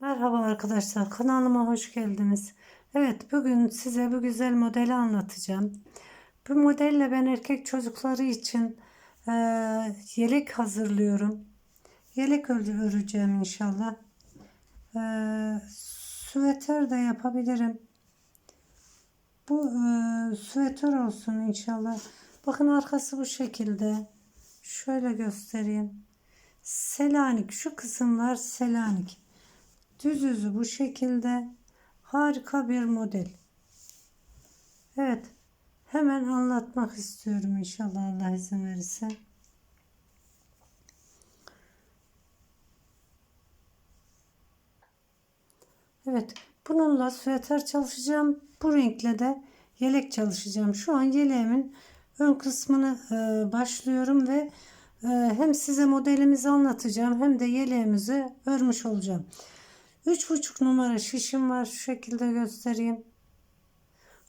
Merhaba arkadaşlar kanalıma hoş geldiniz. Evet bugün size bu güzel modeli anlatacağım. Bu modelle ben erkek çocukları için e, yelek hazırlıyorum. Yelek ör- öreceğim inşallah. E, süveter de yapabilirim. Bu e, süveter olsun inşallah. Bakın arkası bu şekilde. Şöyle göstereyim. Selanik şu kısımlar Selanik. Düz yüzü bu şekilde. Harika bir model. Evet. Hemen anlatmak istiyorum inşallah Allah izin verirse. Evet. Bununla süveter çalışacağım. Bu renkle de yelek çalışacağım. Şu an yeleğimin ön kısmını e, başlıyorum ve e, hem size modelimizi anlatacağım hem de yeleğimizi örmüş olacağım. 3,5 numara şişim var. Şu şekilde göstereyim.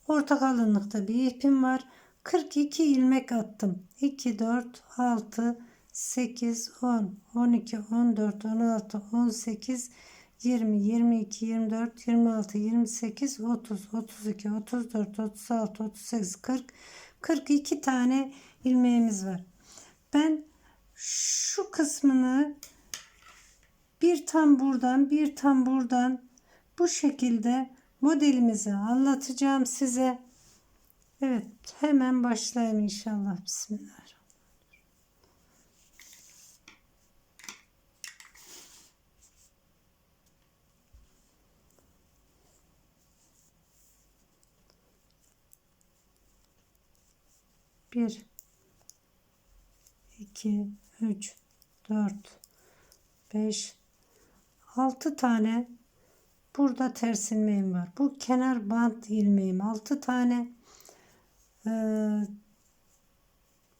Orta kalınlıkta bir ipim var. 42 ilmek attım. 2, 4, 6, 8, 10, 12, 14, 16, 18, 20, 22, 24, 26, 28, 30, 32, 34, 36, 38, 40, 42 tane ilmeğimiz var. Ben şu kısmını bir tam buradan bir tam buradan bu şekilde modelimizi anlatacağım size. Evet hemen başlayayım inşallah. Bismillahirrahmanirrahim. Bir, iki, üç, dört, beş, 6 tane burada ters ilmeğim var. Bu kenar bant ilmeğim 6 tane. Ee,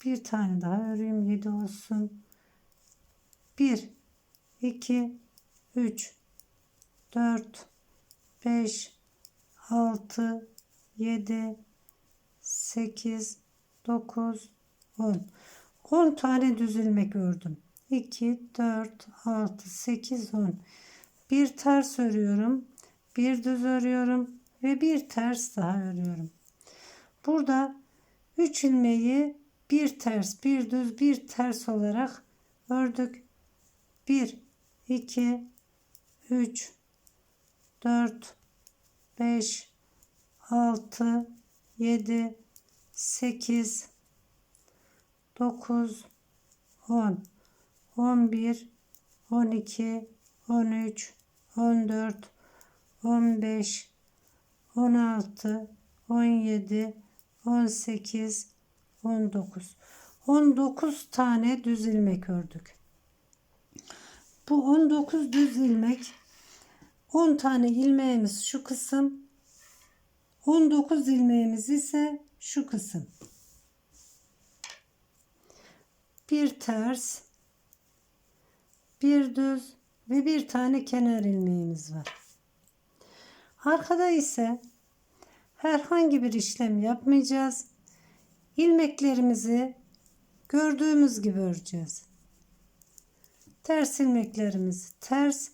bir tane daha öreyim 7 olsun. 1 2 3 4 5 6 7 8 9 10 10 tane düz ilmek ördüm. 2 4 6 8 10 bir ters örüyorum bir düz örüyorum ve bir ters daha örüyorum. Burada 3 ilmeği bir ters bir düz bir ters olarak ördük. 1 2 3 4 5 6 7 8 9 10 11 12 13 14 15 16 17 18 19 19 tane düz ilmek ördük. Bu 19 düz ilmek 10 tane ilmeğimiz şu kısım 19 ilmeğimiz ise şu kısım. Bir ters bir düz ve bir tane kenar ilmeğimiz var. Arkada ise herhangi bir işlem yapmayacağız. İlmeklerimizi gördüğümüz gibi öreceğiz. Ters ilmeklerimizi ters,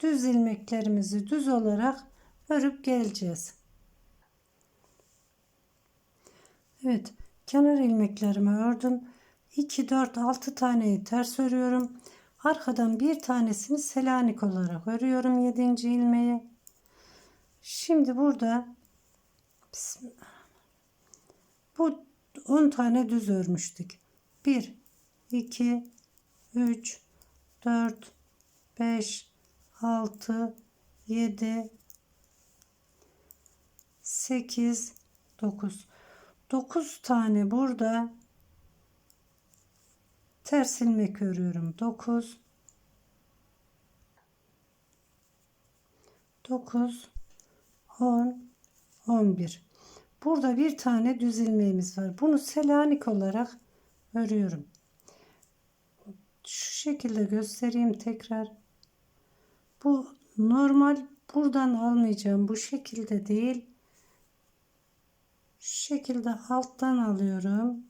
düz ilmeklerimizi düz olarak örüp geleceğiz. Evet, kenar ilmeklerimi ördüm. 2 4 6 taneyi ters örüyorum. Arkadan bir tanesini selanik olarak örüyorum 7. ilmeği. Şimdi burada bu 10 tane düz örmüştük. 1 2 3 4 5 6 7 8 9 9 tane burada ters ilmek örüyorum 9 9 10 11 burada bir tane düz ilmeğimiz var. Bunu selanik olarak örüyorum. Şu şekilde göstereyim tekrar. Bu normal buradan almayacağım. Bu şekilde değil. Şu şekilde alttan alıyorum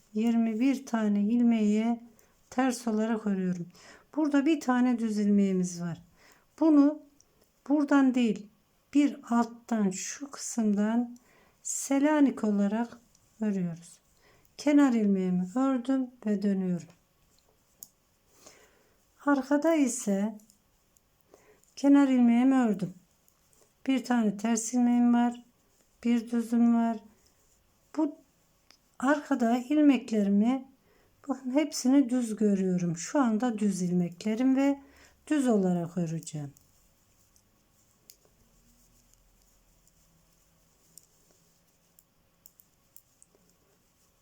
21 tane ilmeği ters olarak örüyorum. Burada bir tane düz ilmeğimiz var. Bunu buradan değil bir alttan şu kısımdan selanik olarak örüyoruz. Kenar ilmeğimi ördüm ve dönüyorum. Arkada ise kenar ilmeğimi ördüm. Bir tane ters ilmeğim var. Bir düzüm var. Bu arkada ilmeklerimi bakın hepsini düz görüyorum. Şu anda düz ilmeklerim ve düz olarak öreceğim.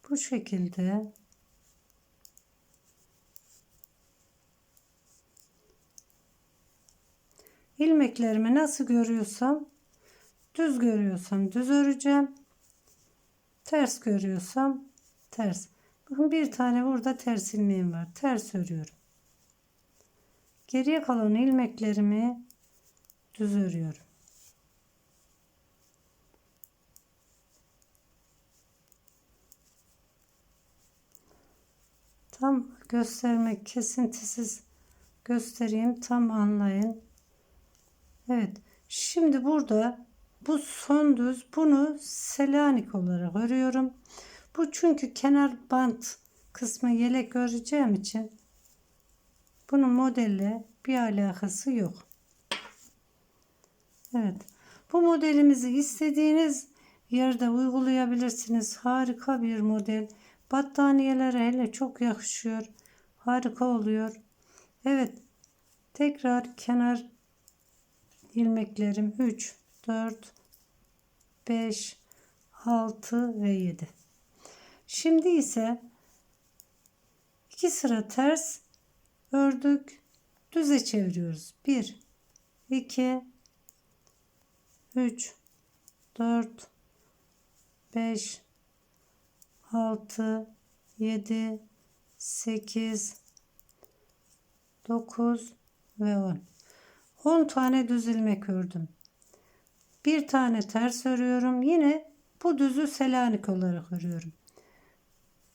Bu şekilde ilmeklerimi nasıl görüyorsam düz görüyorsam düz öreceğim. Ters görüyorsam ters. Bakın bir tane burada ters ilmeğim var. Ters örüyorum. Geriye kalan ilmeklerimi düz örüyorum. Tam göstermek kesintisiz göstereyim tam anlayın. Evet. Şimdi burada bu son düz bunu selanik olarak örüyorum. Bu çünkü kenar bant kısmı yelek öreceğim için bunun modelle bir alakası yok. Evet. Bu modelimizi istediğiniz yerde uygulayabilirsiniz. Harika bir model. Battaniyelere hele çok yakışıyor. Harika oluyor. Evet. Tekrar kenar ilmeklerim 3, 4, 5, 6 ve 7. Şimdi ise iki sıra ters ördük. Düze çeviriyoruz. 1, 2, 3, 4, 5, 6, 7, 8, 9 ve 10. 10 tane düz ilmek ördüm. Bir tane ters örüyorum. Yine bu düzü selanik olarak örüyorum.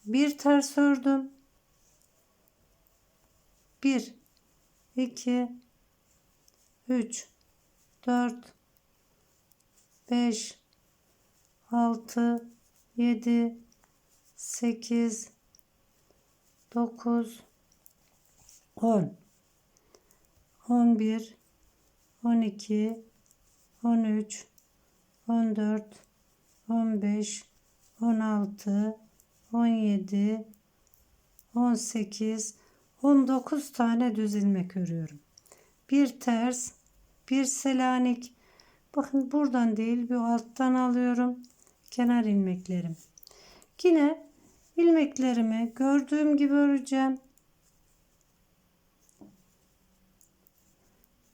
Bir ters ördüm. 1 2 3 4 5 6 7 8 9 10 11 12 13 14 15 16 17 18 19 tane düz ilmek örüyorum. Bir ters, bir selanik. Bakın buradan değil bir alttan alıyorum. Kenar ilmeklerim. Yine ilmeklerimi gördüğüm gibi öreceğim.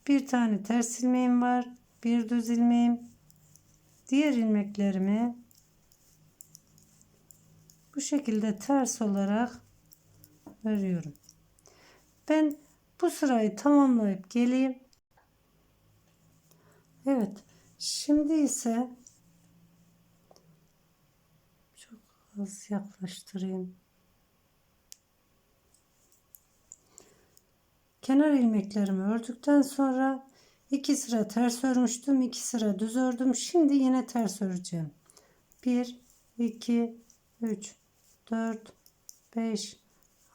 Bir tane ters ilmeğim var. Bir düz ilmeğim. Diğer ilmeklerimi bu şekilde ters olarak örüyorum. Ben bu sırayı tamamlayıp geleyim. Evet. Şimdi ise çok az yaklaştırayım. Kenar ilmeklerimi ördükten sonra iki sıra ters örmüştüm. iki sıra düz ördüm. Şimdi yine ters öreceğim. 1 2 3 4 5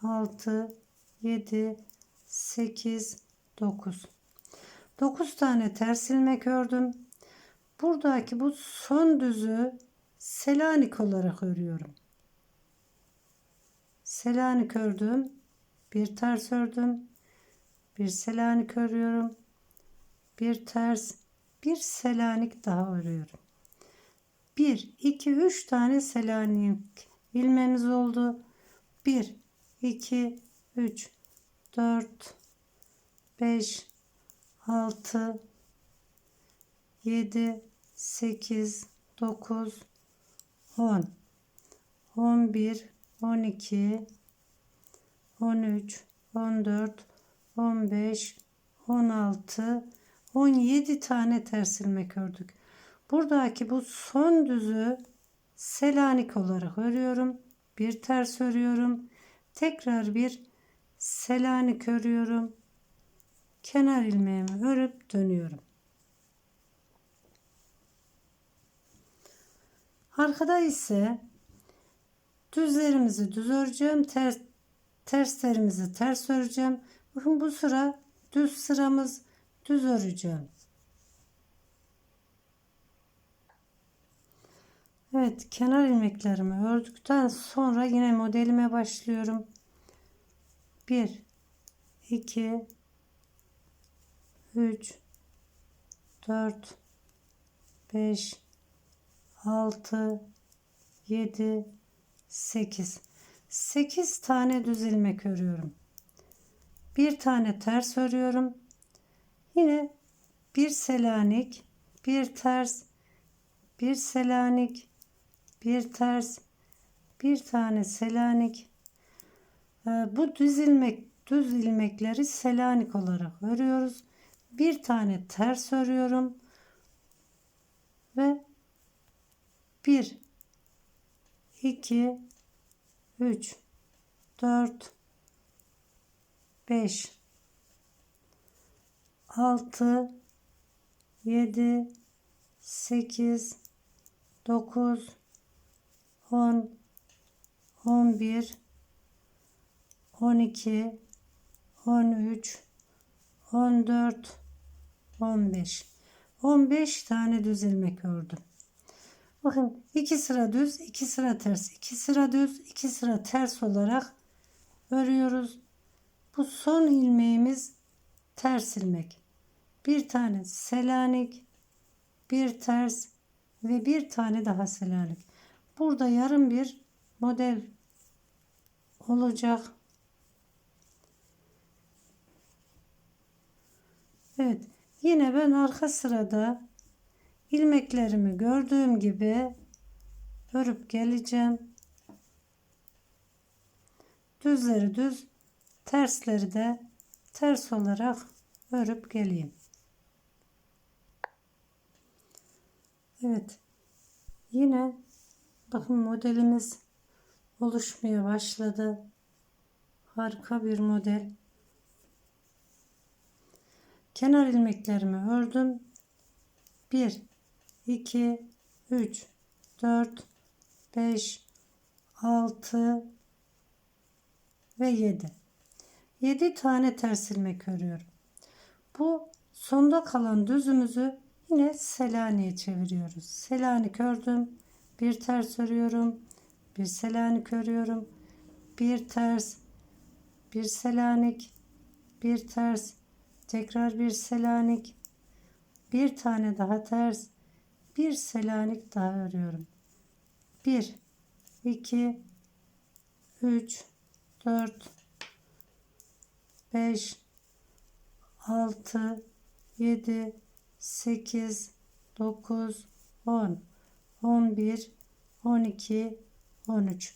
6 7 8 9 9 tane ters ilmek ördüm. Buradaki bu son düzü Selanik olarak örüyorum. Selanik ördüm. Bir ters ördüm bir selanik örüyorum bir ters bir selanik daha örüyorum 1 2 3 tane selanik. İlmemiz oldu. 1 2 3 4 5 6 7 8 9 10 11 12 13 14 15 16 17 tane ters ilmek ördük. Buradaki bu son düzü Selanik olarak örüyorum. Bir ters örüyorum. Tekrar bir Selanik örüyorum. Kenar ilmeğimi örüp dönüyorum. Arkada ise düzlerimizi düz öreceğim. Ters, terslerimizi ters öreceğim. Bu sıra düz sıramız düz öreceğim. Evet kenar ilmeklerimi ördükten sonra yine modelime başlıyorum. 1 2 3 4 5 6 7 8 8 tane düz ilmek örüyorum. Bir tane ters örüyorum. Yine bir selanik, bir ters, bir selanik, bir ters, bir tane selanik. Ee, bu düz ilmek, düz ilmekleri selanik olarak örüyoruz. Bir tane ters örüyorum ve 1 2 3 4 5 6 7 8 9 10 11 12 13 14 15 15 tane düz ilmek ördüm. Bakın iki sıra düz, iki sıra ters, iki sıra düz, iki sıra ters olarak örüyoruz. Bu son ilmeğimiz ters ilmek. Bir tane selanik, bir ters ve bir tane daha selanik. Burada yarım bir model olacak. Evet. Yine ben arka sırada ilmeklerimi gördüğüm gibi örüp geleceğim. Düzleri düz, tersleri de ters olarak örüp geleyim. Evet. Yine bakın modelimiz oluşmaya başladı. Harika bir model. Kenar ilmeklerimi ördüm. 1 2 3 4 5 6 ve 7. 7 tane ters ilmek örüyorum. Bu sonda kalan düzümüzü yine Selanik'e çeviriyoruz. Selanik ördüm. Bir ters örüyorum. Bir Selanik örüyorum. Bir ters. Bir Selanik. Bir ters. Tekrar bir Selanik. Bir tane daha ters. Bir Selanik daha örüyorum. 1 2 3 4 5 6 7 8 9 10 11 12 13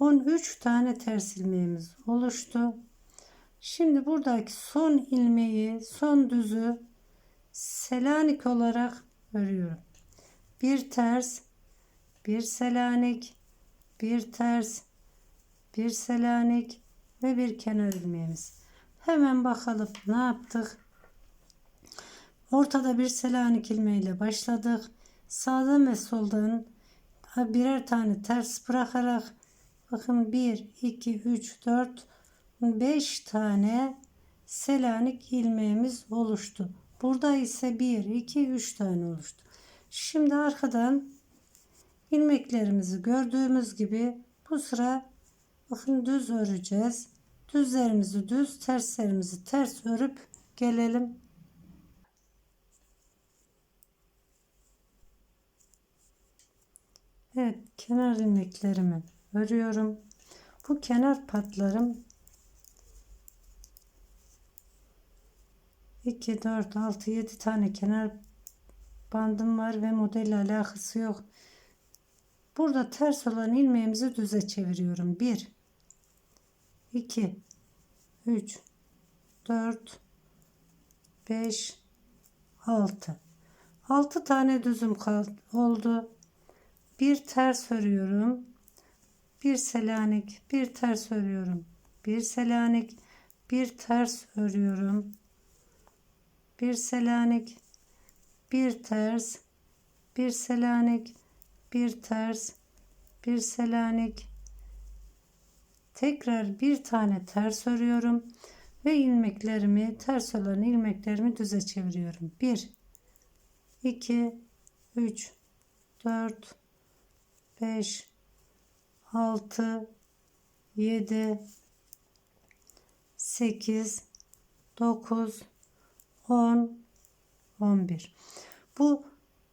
13 tane ters ilmeğimiz oluştu. Şimdi buradaki son ilmeği, son düzü Selanik olarak örüyorum. Bir ters, bir Selanik, bir ters, bir Selanik ve bir kenar ilmeğimiz. Hemen bakalım ne yaptık. Ortada bir Selanik ilmeğiyle başladık. Sağdan ve soldan birer tane ters bırakarak bakın 1, 2, 3, 4, 5 tane Selanik ilmeğimiz oluştu. Burada ise 1, 2, 3 tane oluştu. Şimdi arkadan ilmeklerimizi gördüğümüz gibi bu sıra bakın düz öreceğiz. Düzlerimizi düz, terslerimizi ters örüp gelelim. Evet, kenar ilmeklerimi örüyorum. Bu kenar patlarım 2, 4, 6, 7 tane kenar bandım var ve modelle alakası yok. Burada ters olan ilmeğimizi düze çeviriyorum. 1 2 3 4 5 6 6 tane düzüm oldu. Bir ters örüyorum. Bir selanik, bir ters örüyorum. Bir selanik, bir ters örüyorum. Bir selanik, bir ters, bir selanik, bir ters, bir selanik. Tekrar bir tane ters örüyorum ve ilmeklerimi ters olan ilmeklerimi düze çeviriyorum. 1 2 3 4 5 6 7 8 9 10 11 bu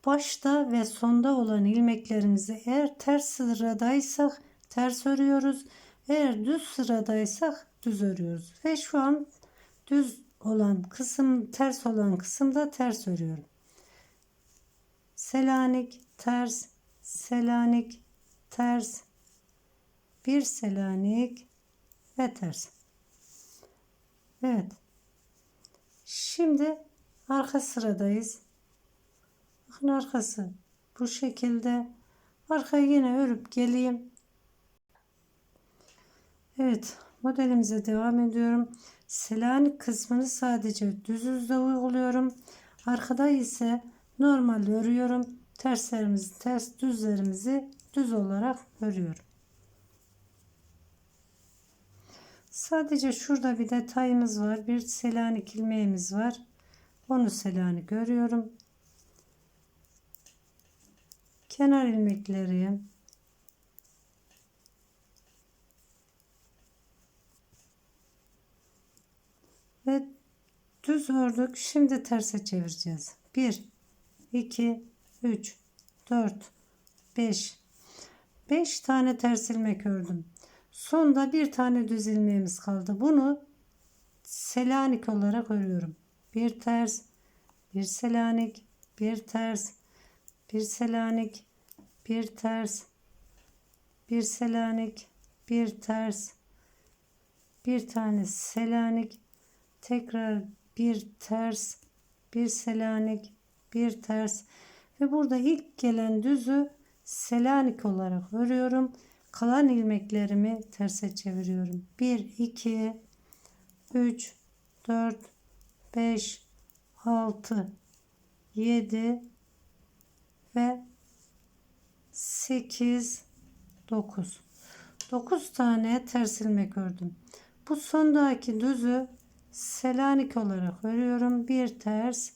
başta ve sonda olan ilmeklerimizi eğer ters sıradaysak ters örüyoruz eğer düz sıradaysak düz örüyoruz. Ve şu an düz olan kısım ters olan kısımda ters örüyorum. Selanik ters Selanik ters. Bir Selanik ve ters. Evet. Şimdi arka sıradayız. Bakın arkası bu şekilde. Arkayı yine örüp geleyim. Evet modelimize devam ediyorum. Selanik kısmını sadece düz yüzde uyguluyorum. Arkada ise normal örüyorum terslerimizi ters düzlerimizi düz olarak örüyorum. Sadece şurada bir detayımız var bir selanik ilmeğimiz var. Onu selanik örüyorum. Kenar ilmekleri ve düz ördük. Şimdi terse çevireceğiz. 1 2 3 4 5 5 tane ters ilmek ördüm. Sonda bir tane düz ilmeğimiz kaldı. Bunu selanik olarak örüyorum. Bir ters bir selanik bir ters bir selanik bir ters bir selanik bir ters bir tane selanik tekrar bir ters bir selanik bir ters ve burada ilk gelen düzü selanik olarak örüyorum. Kalan ilmeklerimi terse çeviriyorum. 1 2 3 4 5 6 7 ve 8 9 9 tane ters ilmek ördüm. Bu sondaki düzü selanik olarak örüyorum. Bir ters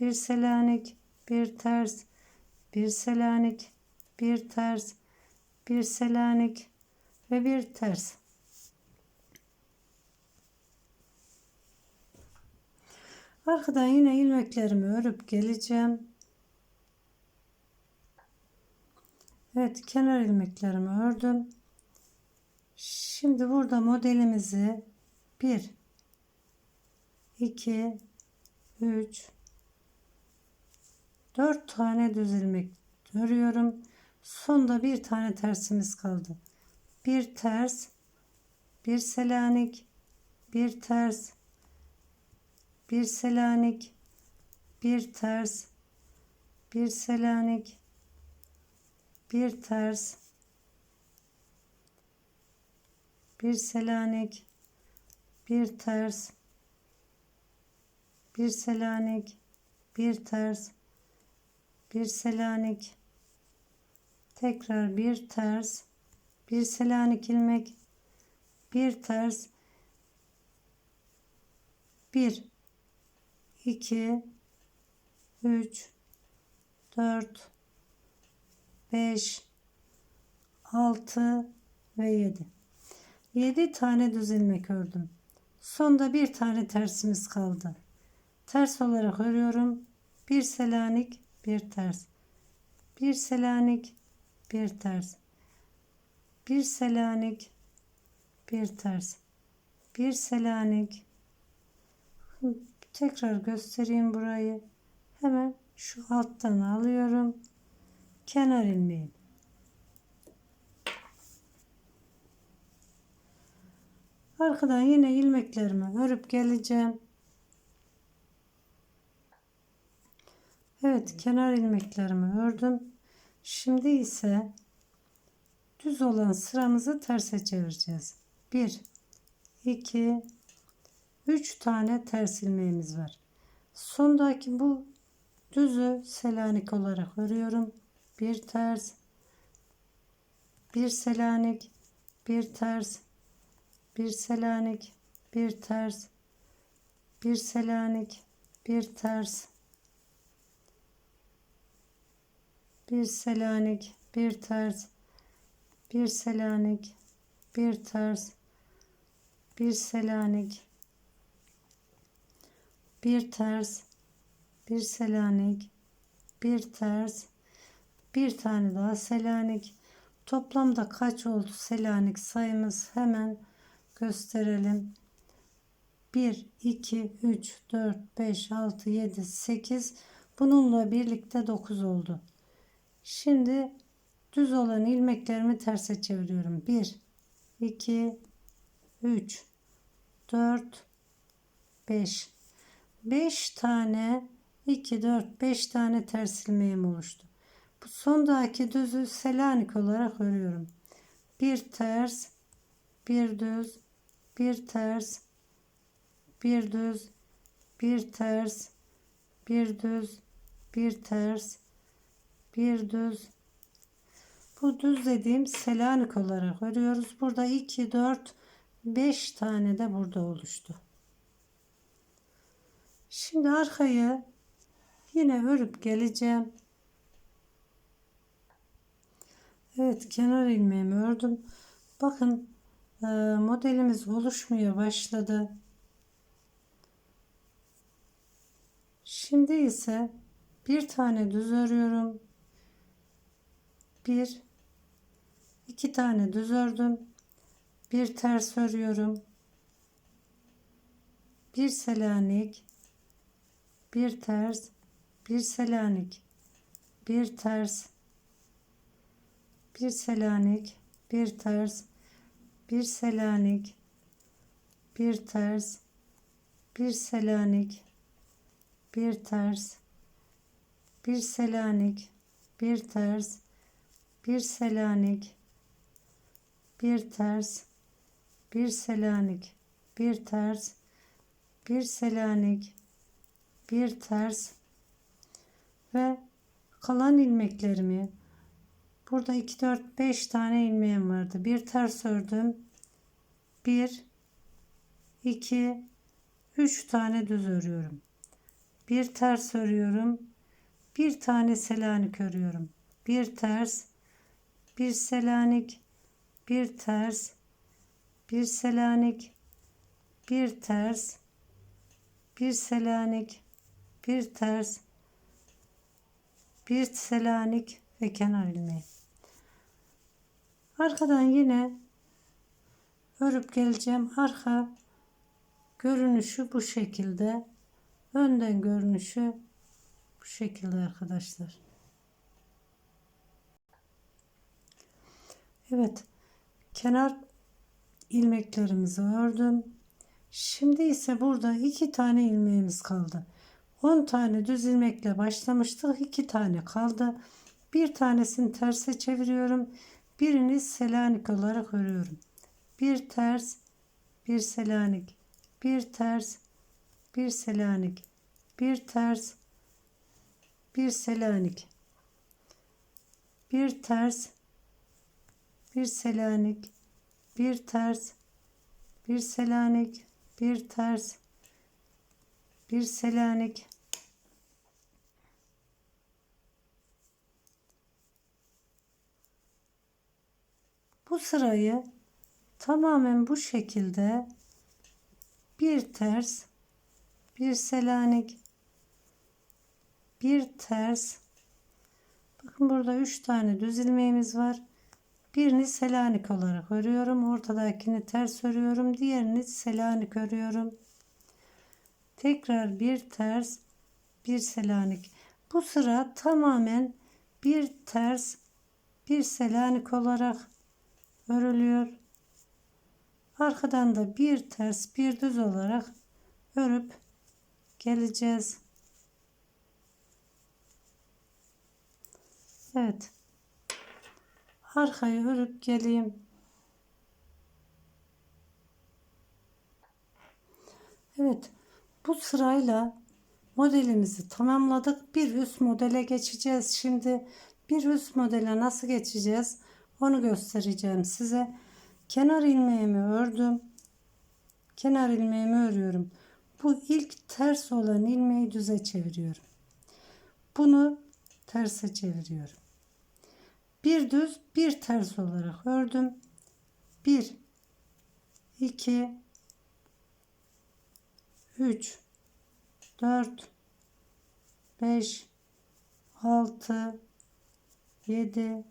bir selanik bir ters bir selanik bir ters bir selanik ve bir ters. Arkadan yine ilmeklerimi örüp geleceğim. Evet kenar ilmeklerimi ördüm. Şimdi burada modelimizi 1 2 3 4 tane düz ilmek örüyorum. Sonda bir tane tersimiz kaldı. Bir ters, bir selanik, bir ters, bir selanik, bir ters, bir selanik, bir ters, bir selanik, bir ters, bir selanik, bir ters, bir selanik tekrar bir ters. Bir selanik ilmek. Bir ters. Bir. İki. Üç. Dört. Beş. Altı ve yedi. Yedi tane düz ilmek ördüm. Sonda bir tane tersimiz kaldı. Ters olarak örüyorum. Bir selanik bir ters bir selanik bir ters bir selanik bir ters bir selanik Tekrar göstereyim burayı. Hemen şu alttan alıyorum. Kenar ilmeğim. Arkadan yine ilmeklerimi örüp geleceğim. Evet kenar ilmeklerimi ördüm. Şimdi ise düz olan sıramızı terse çevireceğiz. 1 2 3 tane ters ilmeğimiz var. Sondaki bu düzü selanik olarak örüyorum. Bir ters, bir selanik, bir ters, bir selanik, bir ters, bir selanik, bir ters, bir selanik, bir ters, bir selanik, bir ters, bir selanik, bir ters, bir selanik, bir ters, bir tane daha selanik. Toplamda kaç oldu selanik sayımız hemen gösterelim. 1, 2, 3, 4, 5, 6, 7, 8 bununla birlikte 9 oldu. Şimdi düz olan ilmeklerimi terse çeviriyorum. 1, 2, 3, 4, 5. 5 tane 2, 4, 5 tane ters ilmeğim oluştu. Bu sondaki düzü selanik olarak örüyorum. Bir ters, bir düz, bir ters, bir düz, bir ters, bir düz, bir ters, bir düz. Bu düz dediğim selanik olarak örüyoruz. Burada 2, 4, 5 tane de burada oluştu. Şimdi arkayı yine örüp geleceğim. Evet kenar ilmeğimi ördüm. Bakın e, modelimiz oluşmaya başladı. Şimdi ise bir tane düz örüyorum. Bir, iki tane düz ördüm. Bir ters örüyorum. Bir selanik, bir ters, bir selanik, bir ters, bir selanik, bir ters, bir selanik, bir ters, bir selanik, bir ters, bir selanik, bir ters, bir selanik, bir ters, bir selanik, bir ters, bir selanik, bir ters ve kalan ilmeklerimi burada 2 4 5 tane ilmeğim vardı. Bir ters ördüm. 1 2 3 tane düz örüyorum. Bir ters örüyorum. Bir tane selanik örüyorum. Bir ters, bir selanik, bir ters, bir selanik, bir ters, bir selanik, bir ters, bir selanik ve kenar ilmeği. Arkadan yine örüp geleceğim. Arka görünüşü bu şekilde. Önden görünüşü bu şekilde arkadaşlar. Evet. Kenar ilmeklerimizi ördüm. Şimdi ise burada iki tane ilmeğimiz kaldı. 10 tane düz ilmekle başlamıştık. 2 tane kaldı. Bir tanesini terse çeviriyorum. Birini selanik olarak örüyorum. Bir ters, bir selanik, bir ters, bir selanik, bir ters, bir selanik, bir ters, bir selanik, bir ters, bir selanik, bir ters, bir selanik, bu sırayı tamamen bu şekilde bir ters, bir selanik, bir ters. Bakın burada üç tane düz ilmeğimiz var. Birini selanik olarak örüyorum. Ortadakini ters örüyorum. Diğerini selanik örüyorum. tekrar bir ters bir selanik bu sıra tamamen bir ters bir selanik olarak örülüyor arkadan da bir ters bir düz olarak örüp geleceğiz Evet arkayı örüp geleyim Evet, bu sırayla modelimizi tamamladık. Bir üst modele geçeceğiz. Şimdi bir üst modele nasıl geçeceğiz? Onu göstereceğim size. Kenar ilmeğimi ördüm. Kenar ilmeğimi örüyorum. Bu ilk ters olan ilmeği düze çeviriyorum. Bunu terse çeviriyorum. Bir düz, bir ters olarak ördüm. 1 2 3 4 5 6 7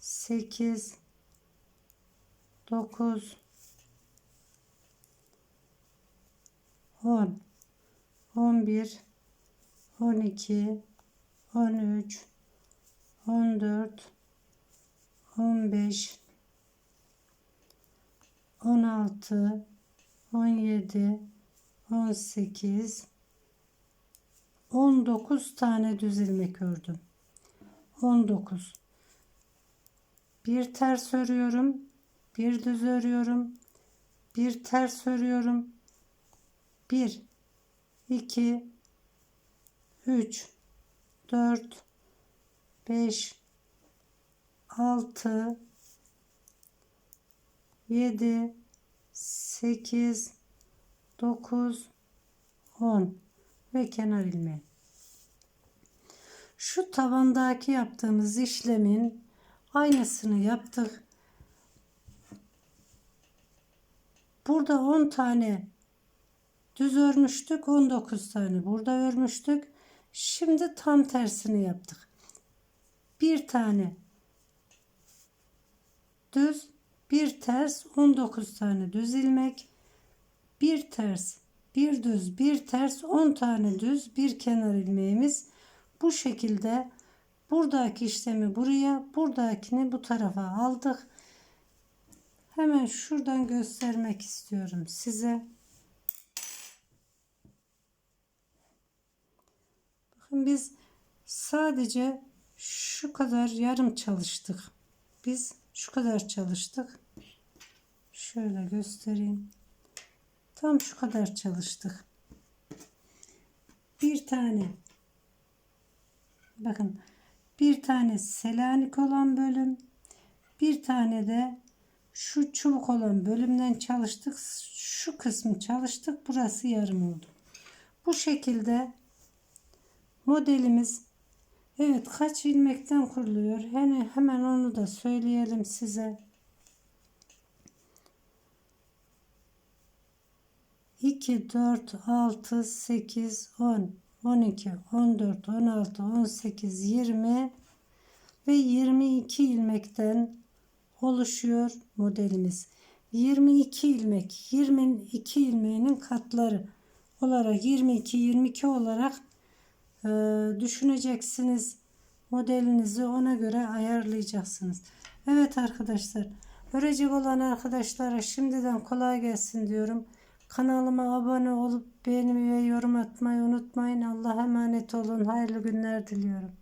8 9 10 11 12 13 14 15 16 17 18 19 tane düz ilmek ördüm. 19 bir ters örüyorum, bir düz örüyorum, bir ters örüyorum. 1 2 3 4 5 6 7 8 9 10 ve kenar ilmeği. Şu tavandaki yaptığımız işlemin aynısını yaptık. Burada 10 tane düz örmüştük. 19 tane burada örmüştük. Şimdi tam tersini yaptık. Bir tane düz, bir ters, 19 tane düz ilmek, bir ters, bir düz, bir ters, 10 tane düz, bir kenar ilmeğimiz. Bu şekilde buradaki işlemi buraya, buradakini bu tarafa aldık. Hemen şuradan göstermek istiyorum size. Bakın biz sadece şu kadar yarım çalıştık. Biz şu kadar çalıştık. Şöyle göstereyim. Tam şu kadar çalıştık. Bir tane bakın bir tane selanik olan bölüm bir tane de şu çubuk olan bölümden çalıştık. Şu kısmı çalıştık. Burası yarım oldu. Bu şekilde modelimiz evet kaç ilmekten kuruluyor? Hani hemen onu da söyleyelim size. 2, 4, 6, 8, 10, 12, 14, 16, 18, 20 ve 22 ilmekten oluşuyor modelimiz. 22 ilmek, 22 ilmeğinin katları olarak 22 22 olarak e, düşüneceksiniz. Modelinizi ona göre ayarlayacaksınız. Evet arkadaşlar, örecek olan arkadaşlara şimdiden kolay gelsin diyorum. Kanalıma abone olup beğeni ve yorum atmayı unutmayın. Allah'a emanet olun. Hayırlı günler diliyorum.